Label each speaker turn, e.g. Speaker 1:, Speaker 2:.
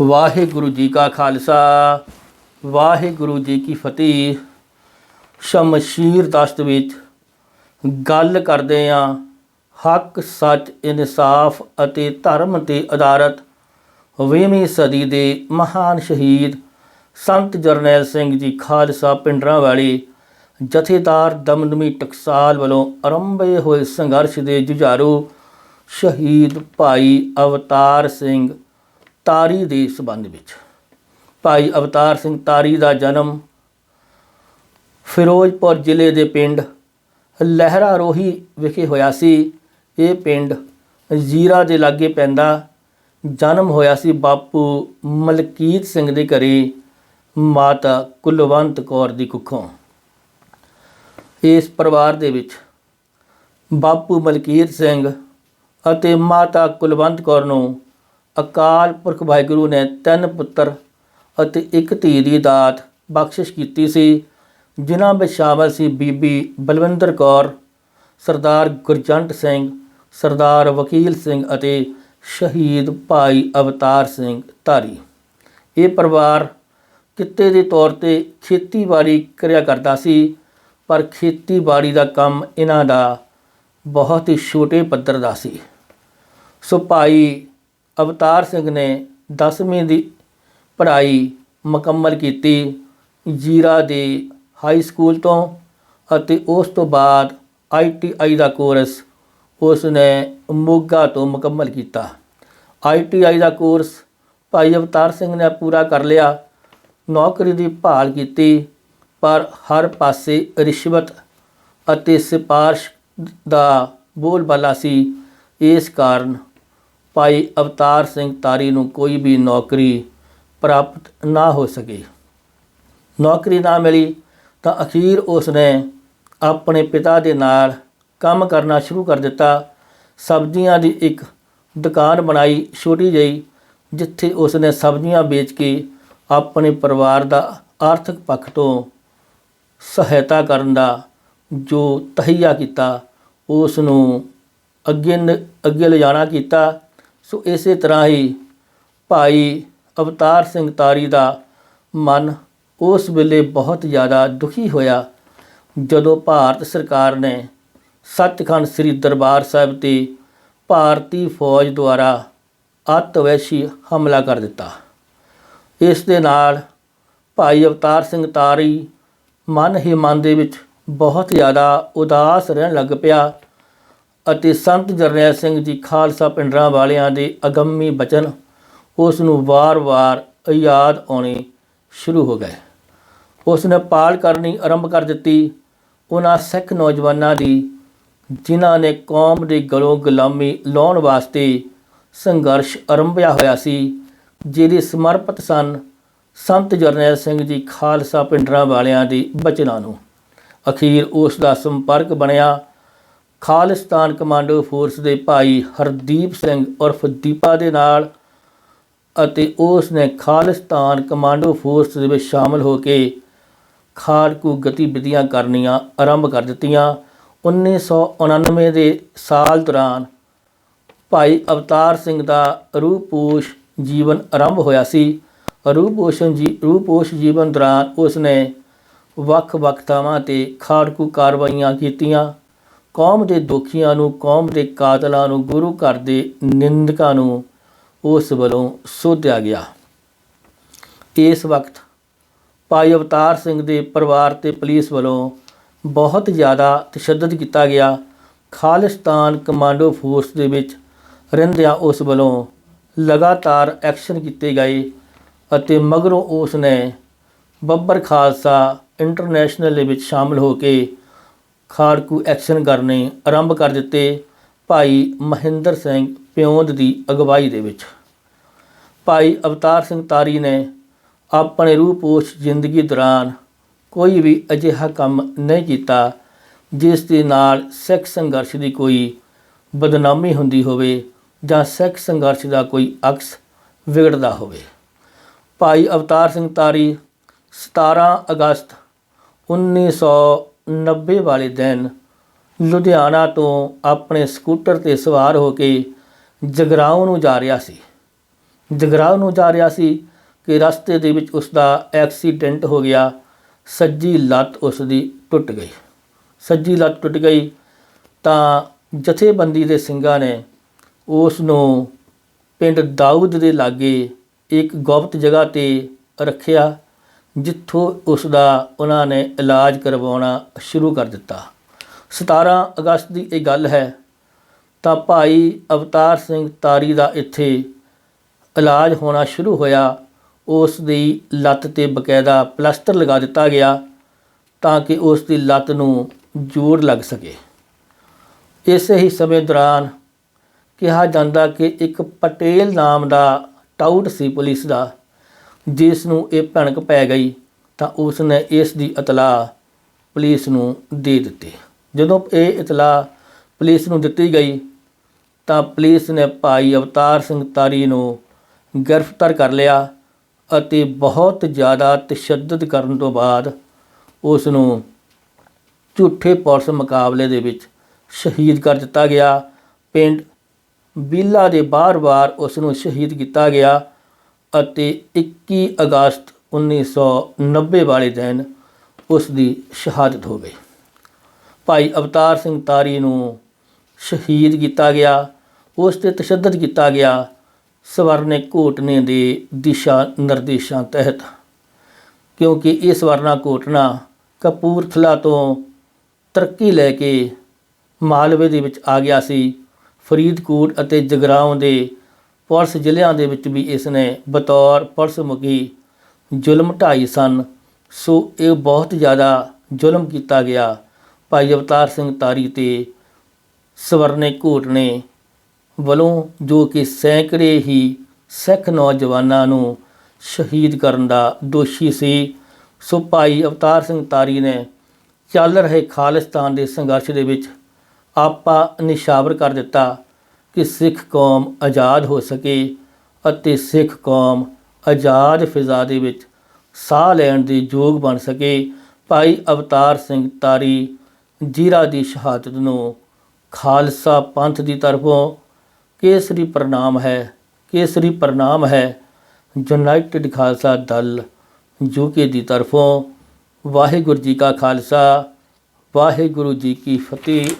Speaker 1: ਵਾਹਿਗੁਰੂ ਜੀ ਕਾ ਖਾਲਸਾ, ਵਾਹਿਗੁਰੂ ਜੀ ਕੀ ਫਤਿਹ। ਸ਼ਮਸ਼ੀਰ ਦਸਤ ਵਿੱਚ ਗੱਲ ਕਰਦੇ ਆਂ ਹੱਕ, ਸੱਚ, ਇਨਸਾਫ ਅਤੇ ਧਰਮ ਤੇ ਆਧਾਰਿਤ 20ਵੀਂ ਸਦੀ ਦੇ ਮਹਾਨ ਸ਼ਹੀਦ ਸੰਤ ਜਰਨੈਲ ਸਿੰਘ ਜੀ ਖਾਲਸਾ ਪਿੰਡਰਾਂ ਵਾਲੇ ਜਥੇਦਾਰ ਦਮਦਮੀ ਟਕਸਾਲ ਵੱਲੋਂ ਆਰੰਭੇ ਹੋਏ ਸੰਘਰਸ਼ ਦੇ ਜੁਝਾਰੂ ਸ਼ਹੀਦ ਭਾਈ ਅਵਤਾਰ ਸਿੰਘ ਤਾਰੀ ਦੇ ਸਬੰਧ ਵਿੱਚ। ਭਾਈ ਅਵਤਾਰ ਸਿੰਘ ਤਾਰੀ ਦਾ ਜਨਮ ਫਿਰੋਜ਼ਪੁਰ ਜ਼ਿਲ੍ਹੇ ਦੇ ਪਿੰਡ ਲਹਿਰਾ ਰੋਹੀ ਵਿਖੇ ਹੋਇਆ ਸੀ। ਇਹ ਪਿੰਡ ਜ਼ੀਰਾ ਦੇ ਲਾਗੇ ਪੈਂਦਾ ਜਨਮ ਹੋਇਆ ਸੀ ਬਾਪੂ ਮਲਕੀਤ ਸਿੰਘ ਦੇ ਘਰੇ, ਮਾਤਾ ਕੁਲਵੰਤ ਕੌਰ ਦੀ ਕੁੱਖੋਂ। ਇਸ ਪਰਿਵਾਰ ਦੇ ਵਿੱਚ ਬਾਪੂ ਮਲਕੀਤ ਸਿੰਘ ਅਤੇ ਮਾਤਾ ਕੁਲਵੰਤ ਕੌਰ ਨੂੰ ਅਕਾਲ ਪੁਰਖ ਵਾਹਿਗੁਰੂ ਨੇ ਤਿੰਨ ਪੁੱਤਰ ਅਤੇ ਇੱਕ ਧੀ ਦੀ ਦਾਤ ਬਖਸ਼ਿਸ਼ ਕੀਤੀ ਸੀ, ਜਿਨ੍ਹਾਂ ਵਿੱਚ ਸ਼ਾਮਲ ਸੀ ਬੀਬੀ ਬਲਵਿੰਦਰ ਕੌਰ, ਸਰਦਾਰ ਗੁਰਜੰਟ ਸਿੰਘ, ਸਰਦਾਰ ਵਕੀਲ ਸਿੰਘ ਅਤੇ ਸ਼ਹੀਦ ਭਾਈ ਅਵਤਾਰ ਸਿੰਘ ਧਾਰੀ। ਇਹ ਪਰਿਵਾਰ ਕਿੱਤੇ ਦੇ ਤੌਰ ਤੇ ਖੇਤੀਬਾੜੀ ਕਰਿਆ ਕਰਦਾ ਸੀ, ਪਰ ਖੇਤੀਬਾੜੀ ਦਾ ਕੰਮ ਇਹਨਾਂ ਦਾ ਬਹੁਤ ਹੀ ਛੋਟੇ ਪੱਧਰ ਦਾ ਸੀ। ਸੋ ਭਾਈ ਅਵਤਾਰ ਸਿੰਘ ਨੇ 10ਵੀਂ ਦੀ ਪੜ੍ਹਾਈ ਮੁਕੰਮਲ ਕੀਤੀ। ਜੀਰਾ ਦੇ ਹਾਈ ਸਕੂਲ ਤੋਂ ਅਤੇ ਉਸ ਤੋਂ ਬਾਅਦ ਆਈਟੀਆਈ ਦਾ ਕੋਰਸ ਉਸ ਨੇ ਮੋਗਾ ਤੋਂ ਮੁਕੰਮਲ ਕੀਤਾ। ਆਈਟੀਆਈ ਦਾ ਕੋਰਸ ਭਾਈ ਅਵਤਾਰ ਸਿੰਘ ਨੇ ਪੂਰਾ ਕਰ ਲਿਆ। ਨੌਕਰੀ ਦੀ ਭਾਲ ਕੀਤੀ, ਪਰ ਹਰ ਪਾਸੇ ਰਿਸ਼ਵਤ ਅਤੇ ਸਿਫਾਰਿਸ਼ ਦਾ ਬੋਲਬਾਲਾ ਸੀ। ਇਸ ਕਾਰਨ ਭਾਈ ਅਵਤਾਰ ਸਿੰਘ ਤਾਰੀ ਨੂੰ ਕੋਈ ਵੀ ਨੌਕਰੀ ਪ੍ਰਾਪਤ ਨਾ ਹੋ ਸਕੀ। ਨੌਕਰੀ ਨਾ ਮਿਲੀ ਤਾਂ ਅਖੀਰ ਉਸ ਨੇ ਆਪਣੇ ਪਿਤਾ ਦੇ ਨਾਲ ਕੰਮ ਕਰਨਾ ਸ਼ੁਰੂ ਕਰ ਦਿੱਤਾ। ਸਬਜ਼ੀਆਂ ਦੀ ਇੱਕ ਦੁਕਾਨ ਬਣਾਈ ਛੋਟੀ ਜਿਹੀ, ਜਿੱਥੇ ਉਸ ਨੇ ਸਬਜ਼ੀਆਂ ਵੇਚ ਕੇ ਆਪਣੇ ਪਰਿਵਾਰ ਦਾ ਆਰਥਿਕ ਪੱਖ ਤੋਂ ਸਹਾਇਤਾ ਕਰਨ ਦਾ ਜੋ ਤਹਈਆ ਕੀਤਾ ਉਸ ਨੂੰ ਅੱਗੇ ਨ- ਅੱਗੇ ਲਿਜਾਣਾ ਕੀਤਾ। ਸੋ ਇਸੇ ਤਰ੍ਹਾਂ ਹੀ ਭਾਈ ਅਵਤਾਰ ਸਿੰਘ ਤਾਰੀ ਦਾ ਮਨ ਉਸ ਵੇਲੇ ਬਹੁਤ ਜ਼ਿਆਦਾ ਦੁਖੀ ਹੋਇਆ, ਜਦੋਂ ਭਾਰਤ ਸਰਕਾਰ ਨੇ ਸੱਚਖੰਡ ਸ੍ਰੀ ਦਰਬਾਰ ਸਾਹਿਬ ਤੇ ਭਾਰਤੀ ਫੌਜ ਦੁਆਰਾ ਅਤਵੈਸ਼ੀ ਹਮਲਾ ਕਰ ਦਿੱਤਾ। ਇਸ ਦੇ ਨਾਲ ਭਾਈ ਅਵਤਾਰ ਸਿੰਘ ਤਾਰੀ ਮਨ ਹੀ ਮਨ ਦੇ ਵਿੱਚ ਬਹੁਤ ਜ਼ਿਆਦਾ ਉਦਾਸ ਰਹਿਣ ਲੱਗ ਪਿਆ। ਅਤੇ ਸੰਤ ਜਰਨੈਲ ਸਿੰਘ ਜੀ ਖਾਲਸਾ ਪਿੰਡਰਾਂ ਵਾਲਿਆਂ ਦੇ ਅਗੰਮੀ ਬਚਨ, ਉਸ ਨੂੰ ਵਾਰ-ਵਾਰ ਯਾਦ ਆਉਣੇ ਸ਼ੁਰੂ ਹੋ ਗਏ। ਉਸ ਨੇ ਪਾਲ ਕਰਨੀ ਆਰੰਭ ਕਰ ਦਿੱਤੀ। ਉਹਨਾਂ ਸਿੱਖ ਨੌਜਵਾਨਾਂ ਦੀ, ਜਿਨ੍ਹਾਂ ਨੇ ਕੌਮ ਦੇ ਗਲੋਂ ਗੁਲਾਮੀ ਲਾਉਣ ਵਾਸਤੇ ਸੰਘਰਸ਼ ਆਰੰਭਿਆ ਹੋਇਆ ਸੀ, ਜਿਹਦੇ ਸਮਰਪਿਤ ਸਨ ਸੰਤ ਜਰਨੈਲ ਸਿੰਘ ਜੀ ਖਾਲਸਾ ਪਿੰਡਰਾਂ ਵਾਲਿਆਂ ਦੇ ਬਚਨਾਂ ਨੂੰ। ਅਖੀਰ ਉਸ ਦਾ ਸੰਪਰਕ ਬਣਿਆ ਖਾਲਿਸਤਾਨ ਕਮਾਂਡੋ ਫੋਰਸ ਦੇ ਭਾਈ ਹਰਦੀਪ ਸਿੰਘ ਉਰਫ ਦੀਪਾ ਦੇ ਨਾਲ ਅਤੇ ਉਸ ਨੇ ਖਾਲਿਸਤਾਨ ਕਮਾਂਡੋ ਫੋਰਸ ਦੇ ਵਿੱਚ ਸ਼ਾਮਲ ਹੋ ਕੇ ਖਾੜਕੂ ਗਤੀਵਿਧੀਆਂ ਕਰਨੀਆਂ ਆਰੰਭ ਕਰ ਦਿੱਤੀਆਂ। 1999 ਦੇ ਸਾਲ ਦੌਰਾਨ ਭਾਈ ਅਵਤਾਰ ਸਿੰਘ ਦਾ ਰੂਪੋਸ਼ ਜੀਵਨ ਆਰੰਭ ਹੋਇਆ ਸੀ। ਰੂਪੋਸ਼ਣ ਜੀ, ਰੂਪੋਸ਼ ਜੀਵਨ ਦੌਰਾਨ ਉਸ ਨੇ ਵੱਖ-ਵੱਖ ਥਾਵਾਂ ਤੇ ਖਾੜਕੂ ਕਾਰਵਾਈਆਂ ਕੀਤੀਆਂ। ਕੌਮ ਦੇ ਦੁਖੀਆਂ ਨੂੰ, ਕੌਮ ਦੇ ਕਾਤਲਾਂ ਨੂੰ, ਗੁਰੂ ਘਰ ਦੇ ਨਿੰਦਕਾਂ ਨੂੰ ਉਸ ਵੱਲੋਂ ਸੋਧਿਆ ਗਿਆ। ਇਸ ਵਕਤ ਭਾਈ ਅਵਤਾਰ ਸਿੰਘ ਦੇ ਪਰਿਵਾਰ ਤੇ ਪੁਲਿਸ ਵੱਲੋਂ ਬਹੁਤ ਜ਼ਿਆਦਾ ਤਸ਼ੱਦਦ ਕੀਤਾ ਗਿਆ। ਖਾਲਿਸਤਾਨ ਕਮਾਂਡੋ ਫੋਰਸ ਦੇ ਵਿੱਚ ਰਹਿੰਦਿਆਂ ਉਸ ਵੱਲੋਂ ਲਗਾਤਾਰ ਐਕਸ਼ਨ ਕੀਤੇ ਗਏ ਅਤੇ ਮਗਰੋਂ ਉਸ ਨੇ ਬੱਬਰ ਖਾਲਸਾ ਇੰਟਰਨੈਸ਼ਨਲ ਦੇ ਵਿੱਚ ਸ਼ਾਮਲ ਹੋ ਕੇ ਖਾੜਕੂ ਐਕਸ਼ਨ ਕਰਨੇ ਆਰੰਭ ਕਰ ਦਿੱਤੇ ਭਾਈ ਮਹਿੰਦਰ ਸਿੰਘ ਪਿਉਂਦ ਦੀ ਅਗਵਾਈ ਦੇ ਵਿੱਚ। ਭਾਈ ਅਵਤਾਰ ਸਿੰਘ ਤਾਰੀ ਨੇ ਆਪਣੇ ਰੂਪੋਸ਼ ਜ਼ਿੰਦਗੀ ਦੌਰਾਨ ਕੋਈ ਵੀ ਅਜਿਹਾ ਕੰਮ ਨਹੀਂ ਕੀਤਾ ਜਿਸ ਦੇ ਨਾਲ ਸਿੱਖ ਸੰਘਰਸ਼ ਦੀ ਕੋਈ ਬਦਨਾਮੀ ਹੁੰਦੀ ਹੋਵੇ ਜਾਂ ਸਿੱਖ ਸੰਘਰਸ਼ ਦਾ ਕੋਈ ਅਕਸ ਵਿਗੜਦਾ ਹੋਵੇ। ਭਾਈ ਅਵਤਾਰ ਸਿੰਘ ਤਾਰੀ 17 ਅਗਸਤ 1990 ਵਾਲੇ ਦਿਨ ਲੁਧਿਆਣਾ ਤੋਂ ਆਪਣੇ ਸਕੂਟਰ ਤੇ ਸਵਾਰ ਹੋ ਕੇ ਜਗਰਾਉਂ ਨੂੰ ਜਾ ਰਿਹਾ ਸੀ। ਜਗਰਾਉਂ ਨੂੰ ਜਾ ਰਿਹਾ ਸੀ ਕਿ ਰਸਤੇ ਦੇ ਵਿੱਚ ਉਸ ਦਾ ਐਕਸੀਡੈਂਟ ਹੋ ਗਿਆ। ਸੱਜੀ ਲੱਤ ਉਸ ਦੀ ਟੁੱਟ ਗਈ। ਸੱਜੀ ਲੱਤ ਟੁੱਟ ਗਈ ਤਾਂ ਜਥੇਬੰਦੀ ਦੇ ਸਿੰਘਾਂ ਨੇ ਉਸ ਨੂੰ ਪਿੰਡ ਦਾਊਦ ਦੇ ਲਾਗੇ ਇੱਕ ਗੁਪਤ ਜਗ੍ਹਾ ਤੇ ਰੱਖਿਆ। ਜਿੱਥੋਂ ਉਸ ਦਾ ਉਹਨਾਂ ਨੇ ਇਲਾਜ ਕਰਵਾਉਣਾ ਸ਼ੁਰੂ ਕਰ ਦਿੱਤਾ। 17 ਅਗਸਤ ਦੀ ਇਹ ਗੱਲ ਹੈ, ਤਾਂ ਭਾਈ ਅਵਤਾਰ ਸਿੰਘ ਤਾਰੀ ਦਾ ਇੱਥੇ ਇਲਾਜ ਹੋਣਾ ਸ਼ੁਰੂ ਹੋਇਆ। ਉਸ ਦੀ ਲੱਤ ਤੇ ਬਕਾਇਦਾ ਪਲਾਸਟਰ ਲਗਾ ਦਿੱਤਾ ਗਿਆ ਤਾਂ ਕਿ ਉਸ ਦੀ ਲੱਤ ਨੂੰ ਜੋੜ ਲੱਗ ਸਕੇ। ਇਸੇ ਹੀ ਸਮੇਂ ਦੌਰਾਨ ਕਿਹਾ ਜਾਂਦਾ ਕਿ ਇੱਕ ਪਟੇਲ ਨਾਮ ਦਾ ਟਾਊਟ ਸੀ ਪੁਲਿਸ ਦਾ। ਜਿਸ ਨੂੰ ਇਹ ਭਣਕ ਪੈ ਗਈ, ਤਾਂ ਉਸ ਨੇ ਇਸ ਦੀ ਇਤਲਾਹ ਪੁਲਿਸ ਨੂੰ ਦੇ ਦਿੱਤੀ। ਜਦੋਂ ਇਹ ਇਤਲਾਹ ਪੁਲਿਸ ਨੂੰ ਦਿੱਤੀ ਗਈ, ਤਾਂ ਪੁਲਿਸ ਨੇ ਭਾਈ ਅਵਤਾਰ ਸਿੰਘ ਤਾਰੀ ਨੂੰ ਗ੍ਰਿਫਤਾਰ ਕਰ ਲਿਆ ਅਤੇ ਬਹੁਤ ਜ਼ਿਆਦਾ ਤਸ਼ੱਦਦ ਕਰਨ ਤੋਂ ਬਾਅਦ ਉਸ ਨੂੰ ਝੂਠੇ ਪੁਲਿਸ ਮੁਕਾਬਲੇ ਦੇ ਵਿੱਚ ਸ਼ਹੀਦ ਕਰ ਦਿੱਤਾ ਗਿਆ। ਪਿੰਡ ਬੀਲਾ ਦੇ ਬਾਰ-ਬਾਰ ਉਸ ਨੂੰ ਸ਼ਹੀਦ ਕੀਤਾ ਗਿਆ। ਅਤੇ 21 ਅਗਸਤ 1990 ਵਾਲੇ ਦਿਨ ਉਸ ਦੀ ਸ਼ਹਾਦਤ ਹੋ ਗਈ। ਭਾਈ ਅਵਤਾਰ ਸਿੰਘ ਤਾਰੀ ਨੂੰ ਸ਼ਹੀਦ ਕੀਤਾ ਗਿਆ, ਉਸ ਤੇ ਤਸ਼ੱਦਦ ਕੀਤਾ ਗਿਆ, ਸਵਰਨੇ ਘੋਟਨੇ ਦੇ ਦਿਸ਼ਾ ਨਿਰਦੇਸ਼ਾਂ ਤਹਿਤ। ਕਿਉਂਕਿ ਇਹ ਸਵਰਨਾ ਘੋਟਨਾ ਕਪੂਰਥਲਾ ਤੋਂ ਤਰੱਕੀ ਲੈ ਕੇ ਮਾਲਵੇ ਦੇ ਵਿੱਚ ਆ ਗਿਆ ਸੀ, ਫਰੀਦਕੋਟ ਅਤੇ ਜਗਰਾਉਂ ਦੇ ਪੁਲਿਸ ਜ਼ਿਲ੍ਹਿਆਂ ਦੇ ਵਿੱਚ ਵੀ ਇਸ ਨੇ ਬਤੌਰ ਪੁਲਿਸ ਮੁਖੀ ਜ਼ੁਲਮ ਢਾਈ ਸਨ। ਸੋ ਇਹ ਬਹੁਤ ਜ਼ਿਆਦਾ ਜ਼ੁਲਮ ਕੀਤਾ ਗਿਆ। ਭਾਈ ਅਵਤਾਰ ਸਿੰਘ ਤਾਰੀ ਤੇ ਸਵਰਨੇ ਘੋਟਨੇ ਵੱਲੋਂ ਜੋ ਕਿ ਸੈਂਕੜੇ ਹੀ ਸਿੱਖ ਨੌਜਵਾਨਾਂ ਨੂੰ ਸ਼ਹੀਦ ਕਰਨ ਦਾ ਦੋਸ਼ੀ ਸੀ। ਸੋ ਭਾਈ ਅਵਤਾਰ ਸਿੰਘ ਤਾਰੀ ਨੇ ਚੱਲ ਰਹੇ ਖਾਲਿਸਤਾਨ ਦੇ ਸੰਘਰਸ਼ ਦੇ ਵਿੱਚ ਆਪਾ ਨਿਸ਼ਾਵਰ ਕਰ ਦਿੱਤਾ। ਕਿ ਸਿੱਖ ਕੌਮ ਆਜ਼ਾਦ ਹੋ ਸਕੇ ਅਤੇ ਸਿੱਖ ਕੌਮ ਆਜ਼ਾਦ ਫਿਜ਼ਾ ਦੇ ਵਿੱਚ ਸਾਹ ਲੈਣ ਦੇ ਯੋਗ ਬਣ ਸਕੇ। ਭਾਈ ਅਵਤਾਰ ਸਿੰਘ ਤਾਰੀ ਜੀਰਾ ਦੀ ਸ਼ਹਾਦਤ ਨੂੰ ਖਾਲਸਾ ਪੰਥ ਦੀ ਤਰਫੋਂ ਕੇਸਰੀ ਪ੍ਰਣਾਮ ਹੈ, ਕੇਸਰੀ ਪ੍ਰਣਾਮ ਹੈ। ਯੂਨਾਈਟਿਡ ਖਾਲਸਾ ਦਲ ਯੂਕੇ ਦੀ ਤਰਫੋਂ ਵਾਹਿਗੁਰੂ ਜੀ ਕਾ ਖਾਲਸਾ, ਵਾਹਿਗੁਰੂ ਜੀ ਕੀ ਫਤਿਹ।